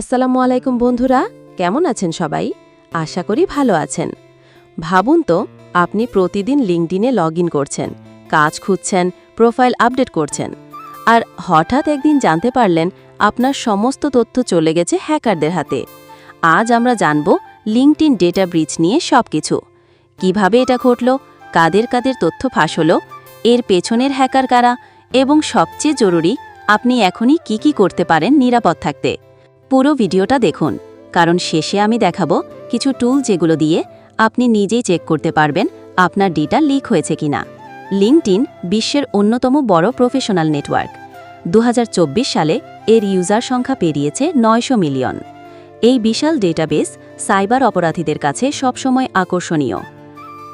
আসসালামু আলাইকুম বন্ধুরা, কেমন আছেন সবাই? আশা করি ভালো আছেন। ভাবুন তো, আপনি প্রতিদিন লিঙ্কডিনে লগ করছেন, কাজ খুঁজছেন, প্রোফাইল আপডেট করছেন, আর হঠাৎ একদিন জানতে পারলেন আপনার সমস্ত তথ্য চলে গেছে হ্যাকারদের হাতে। আজ আমরা জানব লিঙ্কডিন ডেটা ব্রিচ নিয়ে সবকিছু। কীভাবে এটা ঘটল, কাদের কাদের তথ্য ফাঁস হলো, এর পেছনের হ্যাকার কারা, এবং সবচেয়ে জরুরি, আপনি এখনই কি কি করতে পারেন নিরাপদ থাকতে। পুরো ভিডিওটা দেখুন। কারণ শেষে আমি দেখাবো কিছু টুল যেগুলো দিয়ে আপনি নিজেই চেক করতে পারবেন আপনার ডেটা লিক হয়েছে কিনা। লিঙ্কডিন বিশ্বের অন্যতম বড় প্রফেশনাল নেটওয়ার্ক দু হাজার চব্বিশ সালে এর ইউজার সংখ্যা পেরিয়েছে নয়শো মিলিয়ন এই বিশাল ডেটাবেস সাইবার অপরাধীদের কাছে সবসময় আকর্ষণীয়।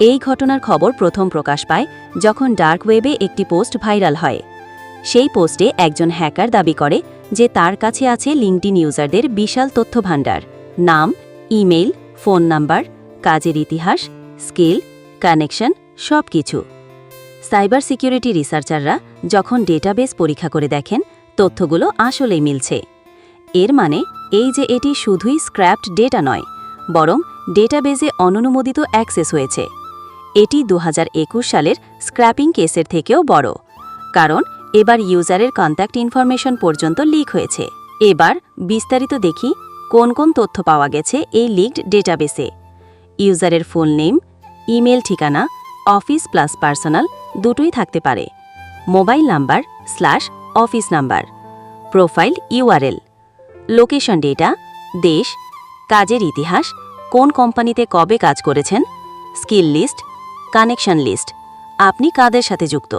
এই ঘটনার খবর প্রথম প্রকাশ পায় যখন ডার্ক ওয়েবে একটি পোস্ট ভাইরাল হয়। সেই পোস্টে একজন হ্যাকার দাবি করে যে তার কাছে আছে লিঙ্কডিন ইউজারদের বিশাল তথ্য ভাণ্ডার নাম, ইমেইল, ফোন নাম্বার, কাজের ইতিহাস, স্কিল, কানেকশন সব কিছু সাইবার সিকিউরিটি রিসার্চাররা যখন ডেটাবেস পরীক্ষা করে দেখেন, তথ্যগুলো আসলেই মিলছে। এর মানে এই যে এটি শুধুই স্ক্র্যাপড ডেটা নয়, বরং ডেটাবেজে অননুমোদিত অ্যাক্সেস হয়েছে। এটি দু হাজার একুশ সালের স্ক্র্যাপিং কেসের থেকেও বড়, কারণ এবার ইউজারের কন্ট্যাক্ট ইনফরমেশন পর্যন্ত লিক হয়েছে। এবার বিস্তারিত দেখি কোন কোন তথ্য পাওয়া গেছে এই লিকড ডেটাবেসে ইউজারের ফুল নেম ইমেল ঠিকানা অফিস প্লাস পার্সোনাল দুটোই থাকতে পারে। Mobile number slash office number profile URL location data দেশ, কাজের ইতিহাস, কোন কোম্পানিতে কবে কাজ করেছেন স্কিল লিস্ট কানেকশন লিস্ট আপনি কাদের সাথে যুক্ত?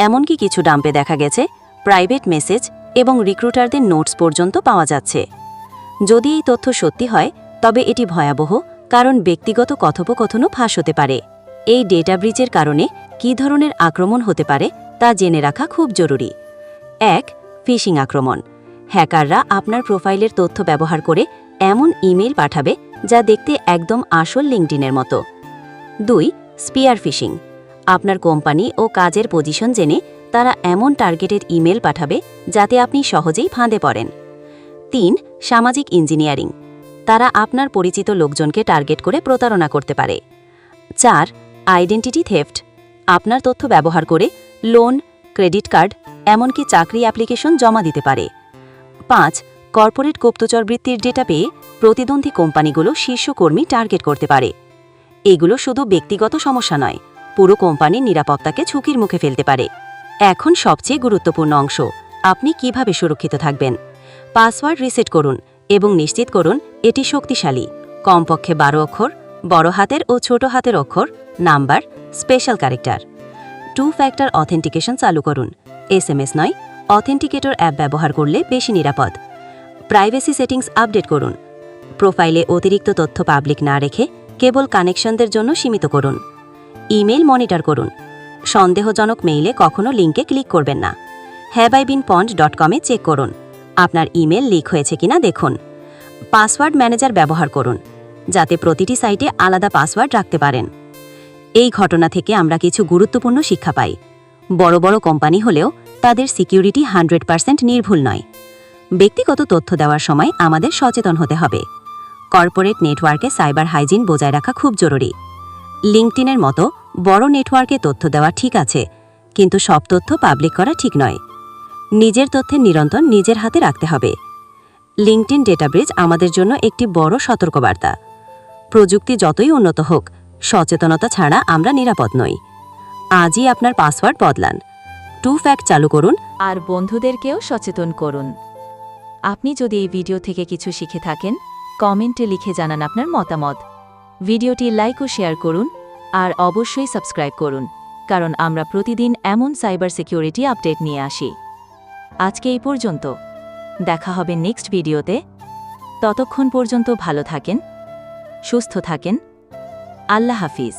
এমনকি কিছু ডাম্পে দেখা গেছে, প্রাইভেট মেসেজ এবং রিক্রুটারদের নোটস পর্যন্ত পাওয়া যাচ্ছে। যদি এই তথ্য সত্যি হয়, তবে এটি ভয়াবহ, কারণ ব্যক্তিগত কথোপকথনও ফাঁস হতে পারে। এই ডেটা ব্রিজের কারণে কী ধরনের আক্রমণ হতে পারে, তা জেনে রাখা খুব জরুরি। এক, ফিশিং আক্রমণ। হ্যাকাররা আপনার প্রোফাইলের তথ্য ব্যবহার করে এমন ইমেল পাঠাবে যা দেখতে একদম আসল লিঙ্কডিনের মতো। দুই, স্পিয়ার ফিশিং। আপনার কোম্পানি ও কাজের পজিশন জেনে তারা এমন টার্গেটেড ইমেল পাঠাবে যাতে আপনি সহজেই ফাঁদে পড়েন। তিন, সামাজিক ইঞ্জিনিয়ারিং। তারা আপনার পরিচিত লোকজনকে টার্গেট করে প্রতারণা করতে পারে। চার, আইডেন্টিটি থেফট। আপনার তথ্য ব্যবহার করে লোন, ক্রেডিট কার্ড, এমনকি চাকরি অ্যাপ্লিকেশন জমা দিতে পারে। পাঁচ, কর্পোরেট গুপ্তচর বৃত্তির ডেটা পেয়ে প্রতিদ্বন্দ্বী কোম্পানিগুলো শীর্ষ কর্মী টার্গেট করতে পারে। এগুলো শুধু ব্যক্তিগত সমস্যা নয় পুরো কোম্পানির নিরাপত্তাকে ঝুঁকির মুখে ফেলতে পারে। এখন সবচেয়ে গুরুত্বপূর্ণ অংশ, আপনি কীভাবে সুরক্ষিত থাকবেন? পাসওয়ার্ড রিসেট করুন এবং নিশ্চিত করুন এটি শক্তিশালী। কমপক্ষে বারো অক্ষর, বড় হাতের ও ছোট হাতের অক্ষর, number, special character. Two factor authentication চালু করুন। এস এম এস নয়, অথেন্টিকেটর অ্যাপ ব্যবহার করলে বেশি নিরাপদ। প্রাইভেসি সেটিংস আপডেট করুন। প্রোফাইলে অতিরিক্ত তথ্য পাবলিক না রেখে কেবল কানেকশনদের জন্য সীমিত করুন। ইমেল মনিটর করুন। সন্দেহজনক মেইলে কখনো লিঙ্কে ক্লিক করবেন না। Have I been pwned dot কমে চেক করুন। আপনার ইমেল লিক হয়েছে কিনা দেখুন। পাসওয়ার্ড ম্যানেজার ব্যবহার করুন, যাতে প্রতিটি সাইটে আলাদা পাসওয়ার্ড রাখতে পারেন। এই ঘটনা থেকে আমরা কিছু গুরুত্বপূর্ণ শিক্ষা পাই। বড় বড় কোম্পানি হলেও তাদের সিকিউরিটি হান্ড্রেড পার্সেন্ট নির্ভুল নয়। ব্যক্তিগত তথ্য দেওয়ার সময় আমাদের সচেতন হতে হবে। কর্পোরেট নেটওয়ার্কে সাইবার হাইজিন বজায় রাখা খুব জরুরি। লিঙ্কটিনের মতো বড় নেটওয়ার্কে তথ্য দেওয়া ঠিক আছে, কিন্তু সব তথ্য পাবলিক করা ঠিক নয়। নিজের তথ্যের নিরন্তর নিজের হাতে রাখতে হবে। লিঙ্কটিন ডেটাব্রিজ আমাদের জন্য একটি বড় সতর্কবার্তা। প্রযুক্তি যতই উন্নত হোক, সচেতনতা ছাড়া আমরা নিরাপদ নই। আজই আপনার পাসওয়ার্ড বদলান। টু ফ্যাক্ট চালু করুন। আর বন্ধুদেরকেও সচেতন করুন। আপনি যদি এই ভিডিও থেকে কিছু শিখে থাকেন, কমেন্টে লিখে জানান আপনার মতামত। ভিডিওটি লাইক ও শেয়ার করুন। আর অবশ্যই সাবস্ক্রাইব করুন, কারণ আমরা প্রতিদিন এমন সাইবার সিকিউরিটি আপডেট নিয়ে আসি। আজকে এই পর্যন্ত। দেখা হবে নেক্সট ভিডিওতে। ততক্ষণ পর্যন্ত ভালো থাকেন, সুস্থ থাকেন। আল্লাহ হাফিজ।